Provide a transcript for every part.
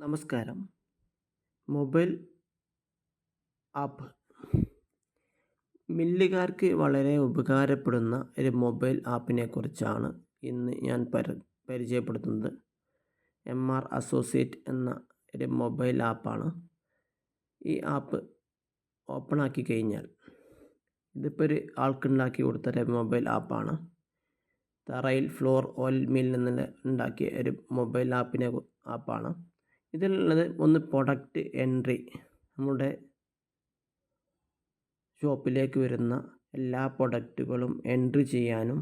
നമസ്കാരം. Mobile app. മില്ലുകാർക്ക് വളരെ ഉപകാരപ്പെടുന്ന ഒരു മൊബൈൽ ആപ്പിനെ കുറിച്ചാണ് ഇന്ന് ഞാൻ പര പരിചയപ്പെടുത്തുന്നത്. എം ആർ അസോസിയേറ്റ് എന്ന ഒരു മൊബൈൽ ആപ്പാണ്. ഈ ആപ്പ് ഓപ്പൺ ആക്കി കഴിഞ്ഞാൽ ഇതിപ്പോൾ ഒരു ആൾക്കുണ്ടാക്കി കൊടുത്ത ഒരു മൊബൈൽ ആപ്പാണ്. തറയിൽ ഫ്ലോർ ഓയിൽ മിൽ നിന്ന് ഉണ്ടാക്കിയ ഒരു മൊബൈൽ ആപ്പിനെ ആപ്പാണ്. ഇതിലുള്ളത് ഒന്ന് പ്രൊഡക്റ്റ് എൻട്രി നമ്മുടെ ഷോപ്പിലേക്ക് വരുന്ന എല്ലാ പ്രൊഡക്റ്റുകളും എൻട്രി ചെയ്യാനും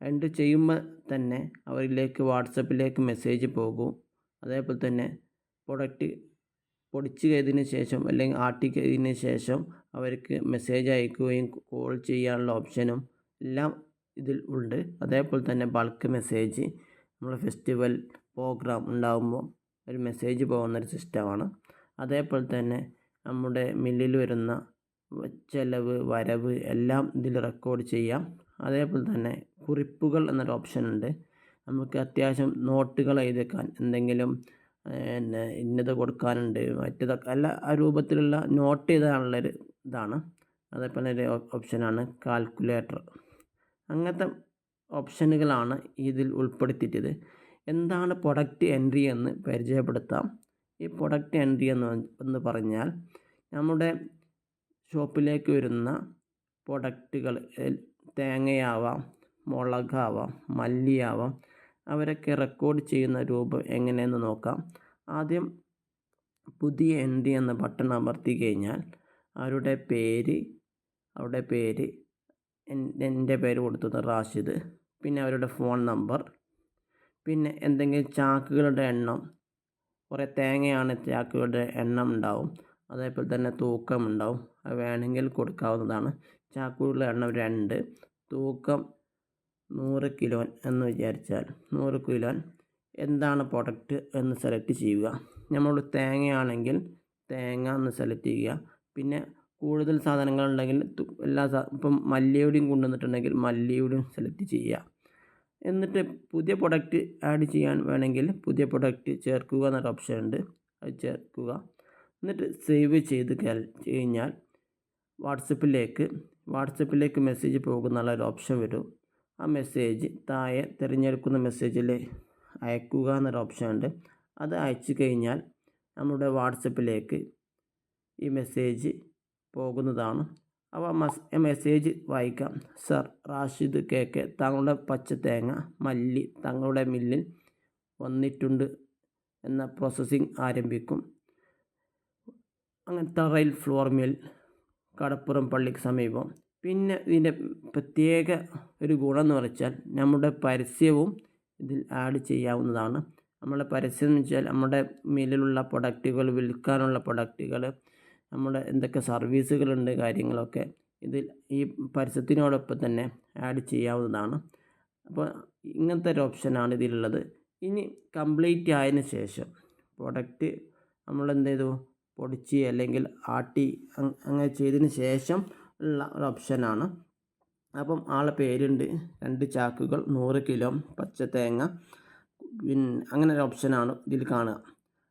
എൻട്രി ചെയ്യുമ്പോൾ തന്നെ അവരിലേക്ക് വാട്സപ്പിലേക്ക് മെസ്സേജ് പോകും. അതേപോലെ തന്നെ പ്രൊഡക്റ്റ് പൊടിച്ച് കഴിഞ്ഞതിന് ശേഷം അല്ലെങ്കിൽ ആട്ടി കഴിഞ്ഞതിന് ശേഷം അവർക്ക് മെസ്സേജ് അയക്കുകയും കോൾ ചെയ്യാനുള്ള ഓപ്ഷനും എല്ലാം ഇതിൽ ഉണ്ട്. അതേപോലെ തന്നെ ബൾക്ക് മെസ്സേജ് നമ്മൾ ഫെസ്റ്റിവൽ പ്രോഗ്രാം ഉണ്ടാകുമ്പോൾ ഒരു മെസ്സേജ് പോകുന്നൊരു സിസ്റ്റമാണ് അതേപോലെ തന്നെ നമ്മുടെ മില്ലിൽ വരുന്ന ചെലവ് വരവ് എല്ലാം ഇതിൽ റെക്കോർഡ് ചെയ്യാം. അതേപോലെ തന്നെ കുറിപ്പുകൾ എന്നൊരു ഓപ്ഷൻ ഉണ്ട്. നമുക്ക് അത്യാവശ്യം നോട്ടുകൾ എഴുതിക്കാൻ എന്തെങ്കിലും പിന്നെ ഇന്നത് കൊടുക്കാനുണ്ട് മറ്റേതൊക്കെ അല്ല ആ രൂപത്തിലുള്ള നോട്ട് ചെയ്താനുള്ളൊരു ഇതാണ്. അതേപോലെ ഒരു ഓപ്ഷനാണ് കാൽക്കുലേറ്റർ അങ്ങനത്തെ ഓപ്ഷനുകളാണ് ഇതിൽ ഉൾപ്പെടുത്തിയിട്ടത്. എന്താണ് പ്രൊഡക്റ്റ് എൻട്രി എന്ന് പരിചയപ്പെടുത്താം. ഈ പ്രൊഡക്റ്റ് എൻട്രി എന്ന് എന്ന് പറഞ്ഞാൽ നമ്മുടെ ഷോപ്പിലേക്ക് വരുന്ന പ്രൊഡക്റ്റുകൾ തേങ്ങയാവാം മുളകാവാം മല്ലിയാവാം അവരൊക്കെ റെക്കോർഡ് ചെയ്യുന്ന രൂപം എങ്ങനെയെന്ന് നോക്കാം. ആദ്യം പുതിയ എൻട്രി എന്ന ബട്ടൺ അമർത്തി കഴിഞ്ഞാൽ അവരുടെ പേര് അവരുടെ പേര് എന്റെ പേര് കൊടുത്തത് റാഷിദ്. പിന്നെ അവരുടെ ഫോൺ നമ്പർ പിന്നെ എന്തെങ്കിലും ചാക്കുകളുടെ എണ്ണം. കുറേ തേങ്ങയാണ് ചാക്കുകളുടെ എണ്ണം ഉണ്ടാവും. അതേപോലെ തന്നെ തൂക്കം ഉണ്ടാവും. അത് വേണമെങ്കിൽ കൊടുക്കാവുന്നതാണ്. ചാക്കുകളുടെ എണ്ണം രണ്ട്. തൂക്കം നൂറ് കിലോ എന്ന് വിചാരിച്ചാൽ നൂറ് കിലോ. എന്താണ് പ്രൊഡക്റ്റ് എന്ന് സെലക്ട് ചെയ്യുക. നമ്മൾ തേങ്ങയാണെങ്കിൽ തേങ്ങ എന്ന് സെലക്ട് ചെയ്യുക. പിന്നെ കൂടുതൽ സാധനങ്ങളുണ്ടെങ്കിൽ എല്ലാ ഇപ്പം മല്ലിയുടെയും കൊണ്ടുവന്നിട്ടുണ്ടെങ്കിൽ മല്ലിയുടെയും സെലക്ട് ചെയ്യുക. എന്നിട്ട് പുതിയ പ്രൊഡക്റ്റ് ആഡ് ചെയ്യാൻ വേണമെങ്കിൽ പുതിയ പ്രൊഡക്റ്റ് ചേർക്കുക എന്നൊരു ഓപ്ഷൻ ഉണ്ട്. അത് ചേർക്കുക. എന്നിട്ട് സേവ് ചെയ്ത് കഴിഞ്ഞാൽ വാട്സപ്പിലേക്ക് വാട്സപ്പിലേക്ക് മെസ്സേജ് പോകുന്നുള്ള ഒരു ഓപ്ഷൻ വരും. ആ മെസ്സേജ് താഴെ തിരഞ്ഞെടുക്കുന്ന മെസ്സേജിൽ അയക്കുക എന്നൊരു ഓപ്ഷൻ ഉണ്ട്. അത് അയച്ചു കഴിഞ്ഞാൽ നമ്മുടെ വാട്സപ്പിലേക്ക് ഈ മെസ്സേജ് പോകുന്നതാണ്. അവ മെസ്സേജ് വായിക്കാം. സർ റാഷിദ് കെ കെ താങ്കളുടെ പച്ച തേങ്ങ മല്ലി തങ്ങളുടെ മില്ലിൽ വന്നിട്ടുണ്ട് എന്ന പ്രോസസ്സിംഗ് ആരംഭിക്കും. അങ്ങനെ തറയിൽ ഫ്ലോർ മിൽ കടപ്പുറം പള്ളിക്ക് സമീപം. പിന്നെ ഇതിന്റെ പ്രത്യേക ഒരു ഗുണം എന്ന് വെച്ചാൽ നമ്മുടെ പരസ്യവും ഇതിൽ ആഡ് ചെയ്യാവുന്നതാണ്. നമ്മുടെ പരസ്യം എന്ന് വെച്ചാൽ നമ്മുടെ മില്ലിലുള്ള പ്രൊഡക്റ്റുകൾ വിൽക്കാനുള്ള പ്രൊഡക്റ്റുകൾ നമ്മുടെ എന്തൊക്കെ സർവീസുകളുണ്ട് കാര്യങ്ങളൊക്കെ ഇതിൽ ഈ പരസ്യത്തിനോടൊപ്പം തന്നെ ആഡ് ചെയ്യാവുന്നതാണ്. അപ്പോൾ ഇങ്ങനത്തെ ഒരു ഓപ്ഷനാണ് ഇതിലുള്ളത്. ഇനി കംപ്ലീറ്റ് ആയതിനു ശേഷം പ്രൊഡക്റ്റ് നമ്മൾ എന്ത് ചെയ്തു? പൊടിച്ച് അല്ലെങ്കിൽ ആട്ടി അങ്ങനെ ചെയ്തതിന് ശേഷം ഉള്ള ഒരു ഓപ്ഷനാണ് അപ്പം ആളെ പേരുണ്ട്. രണ്ട് ചാക്കുകൾ നൂറ് കിലോ പച്ച തേങ്ങ പിന്നെ അങ്ങനെ ഒരു ഓപ്ഷനാണ് ഇതിൽ കാണുക.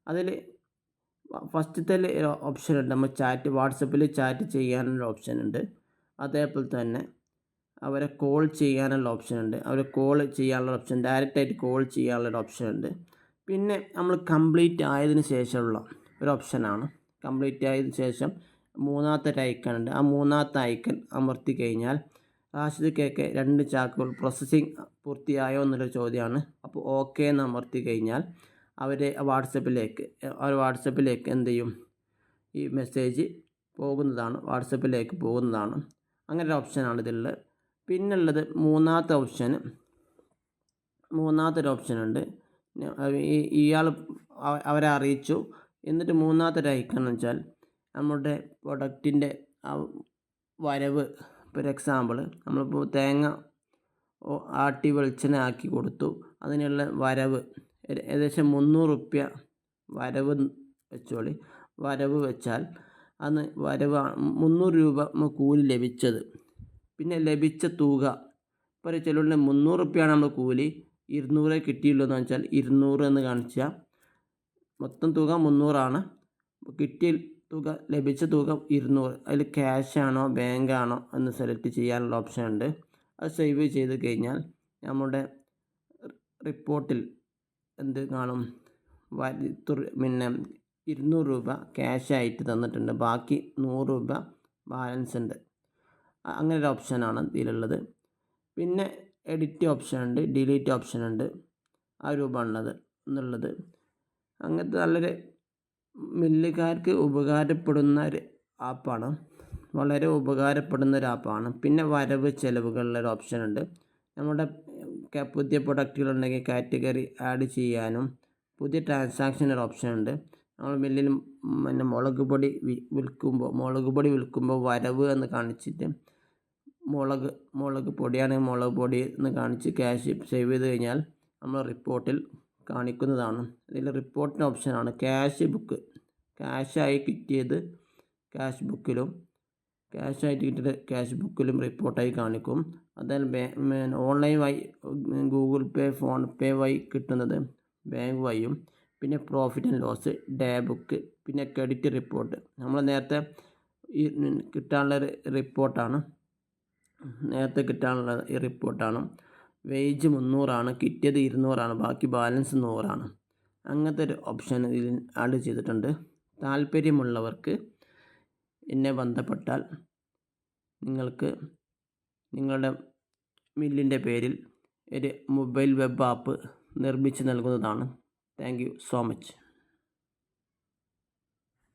അതിൽ ഫസ്റ്റത്തെ ഓപ്ഷൻ ഉണ്ട് നമ്മൾ ചാറ്റ് വാട്സപ്പിൽ ചാറ്റ് ചെയ്യാനുള്ള ഓപ്ഷൻ ഉണ്ട് അതേപോലെ തന്നെ അവരെ കോൾ ചെയ്യാനുള്ള ഓപ്ഷൻ ഉണ്ട് അവരെ കോൾ ചെയ്യാനുള്ള ഓപ്ഷൻ ഡയറക്റ്റായിട്ട് കോൾ ചെയ്യാനുള്ള ഓപ്ഷൻ ഉണ്ട് പിന്നെ നമ്മൾ കംപ്ലീറ്റ് ആയതിനു ശേഷമുള്ള ഒരു ഓപ്ഷനാണ്. കംപ്ലീറ്റ് ആയതിനു ശേഷം മൂന്നാമത്തെ ഒരു ഐക്കൺ ഉണ്ട്. ആ മൂന്നാമത്തെ ഐക്കൺ അമർത്തി കഴിഞ്ഞാൽ റാഷിദ് കേക്ക് രണ്ട് ചാക്കുകൾ പ്രോസസ്സിങ് പൂർത്തിയായോ എന്നുള്ളൊരു ചോദ്യമാണ്. അപ്പോൾ ഓക്കെ എന്ന് അമർത്തി കഴിഞ്ഞാൽ അവർ വാട്സപ്പിലേക്ക് അവർ വാട്സപ്പിലേക്ക് എന്ത് ചെയ്യും? ഈ മെസ്സേജ് പോകുന്നതാണ് വാട്സപ്പിലേക്ക് പോകുന്നതാണ്. അങ്ങനെ ഒരു ഓപ്ഷനാണ് ഇതിലുള്ളത് പിന്നുള്ളത് മൂന്നാമത്തെ ഓപ്ഷൻ. മൂന്നാമത്തെ ഒരു ഓപ്ഷൻ ഉണ്ട് ഇയാൾ അവരെ അറിയിച്ചു. എന്നിട്ട് മൂന്നാമത്തെ ഒരു ഐക്കൺ എന്ന് വെച്ചാൽ നമ്മുടെ പ്രൊഡക്റ്റിന്റെ വരവ്. ഫോർ എക്സാമ്പിൾ നമ്മളിപ്പോൾ തേങ്ങ ആട്ടി വെളിച്ചെണ്ണ ആക്കി കൊടുത്തു. അതിനുള്ള വരവ്. ഏകദേശം മുന്നൂറ് റുപ്യ വരവ് വെച്ചോളി. വരവ് വെച്ചാൽ അന്ന് വരവ് മുന്നൂറ് രൂപ കൂലി ലഭിച്ചത്. പിന്നെ ലഭിച്ച തുക. ഇപ്പോൾ ചിലരുടെ മുന്നൂറ് റുപ്യാണ് നമ്മൾ കൂലി. ഇരുന്നൂറേ കിട്ടിയുള്ളൂ എന്ന് വെച്ചാൽ ഇരുന്നൂറ് എന്ന് കാണിച്ചാൽ മൊത്തം തുക മുന്നൂറാണ്. കിട്ടിയ തുക ലഭിച്ച തുക ഇരുന്നൂറ്. അതിൽ ക്യാഷ് ആണോ ബാങ്ക് ആണോ എന്ന് സെലക്ട് ചെയ്യാനുള്ള ഓപ്ഷൻ ഉണ്ട് അത് സേവ് ചെയ്ത് കഴിഞ്ഞാൽ നമ്മുടെ റിപ്പോർട്ടിൽ എന്ത് കാണും? പിന്നെ ഇരുന്നൂറ് രൂപ ക്യാഷ് ആയിട്ട് തന്നിട്ടുണ്ട്. ബാക്കി നൂറ് രൂപ ബാലൻസ് ഉണ്ട്. അങ്ങനെ ഒരു ഓപ്ഷനാണ് ഇതിലുള്ളത്. പിന്നെ എഡിറ്റ് ഓപ്ഷൻ ഉണ്ട് ഡിലീറ്റ് ഓപ്ഷൻ ഉണ്ട്. ആ രൂപമാണുള്ളത് എന്നുള്ളത്. അങ്ങനത്തെ നല്ലൊരു മില്ലുകാർക്ക് ഉപകാരപ്പെടുന്ന ഒരു ആപ്പാണ് വളരെ ഉപകാരപ്പെടുന്ന ഒരു ആപ്പാണ് പിന്നെ വരവ് ചെലവുകളുടെ ഒരു ഓപ്ഷൻ ഉണ്ട്. നമ്മുടെ പുതിയ പ്രൊഡക്റ്റുകൾ ഉണ്ടെങ്കിൽ കാറ്റഗറി ആഡ് ചെയ്യാനും പുതിയ ട്രാൻസാക്ഷൻ ഒരു ഓപ്ഷൻ ഉണ്ട്. നമ്മൾ ബില്ലിൽ പിന്നെ മുളക് പൊടി വിൽക്കുമ്പോൾ മുളക് പൊടി വിൽക്കുമ്പോൾ വരവ് എന്ന് കാണിച്ചിട്ട് മുളക് മുളക് പൊടിയാണെങ്കിൽ മുളക് പൊടി എന്ന് കാണിച്ച് ക്യാഷ് സേവ് ചെയ്ത് കഴിഞ്ഞാൽ നമ്മൾ റിപ്പോർട്ടിൽ കാണിക്കുന്നതാണ്. ഇതിൽ റിപ്പോർട്ടിന്റെ ഓപ്ഷനാണ് ക്യാഷ് ബുക്ക് ക്യാഷായി കിട്ടിയത് ക്യാഷ് ബുക്കിലും ക്യാഷായിട്ട് കിട്ടിയത് ക്യാഷ് ബുക്കിലും റിപ്പോർട്ടായി കാണിക്കും. അതായത് ഓൺലൈൻ വഴി ഗൂഗിൾ പേ ഫോൺ പേ വഴി കിട്ടുന്നത് ബാങ്ക് വഴിയും പിന്നെ profit and loss day book പിന്നെ ക്രെഡിറ്റ് റിപ്പോർട്ട് നമ്മൾ നേരത്തെ ഈ കിട്ടാനുള്ള റിപ്പോർട്ടാണ്. നേരത്തെ കിട്ടാനുള്ള ഈ റിപ്പോർട്ടാണ്. വേജ് മുന്നൂറാണ് കിട്ടിയത് ഇരുന്നൂറാണ് ബാക്കി ബാലൻസ് നൂറാണ്. അങ്ങനത്തെ ഒരു ഓപ്ഷൻ ഇതിൽ ആഡ് ചെയ്തിട്ടുണ്ട്. താല്പര്യമുള്ളവർക്ക് എന്നെ ബന്ധപ്പെട്ടാൽ നിങ്ങൾക്ക് നിങ്ങളുടെ മില്ലിന്റെ പേരിൽ ഒരു മൊബൈൽ വെബ് ആപ്പ് നിർമ്മിച്ച് നൽകുന്നതാണ്. Thank you so much.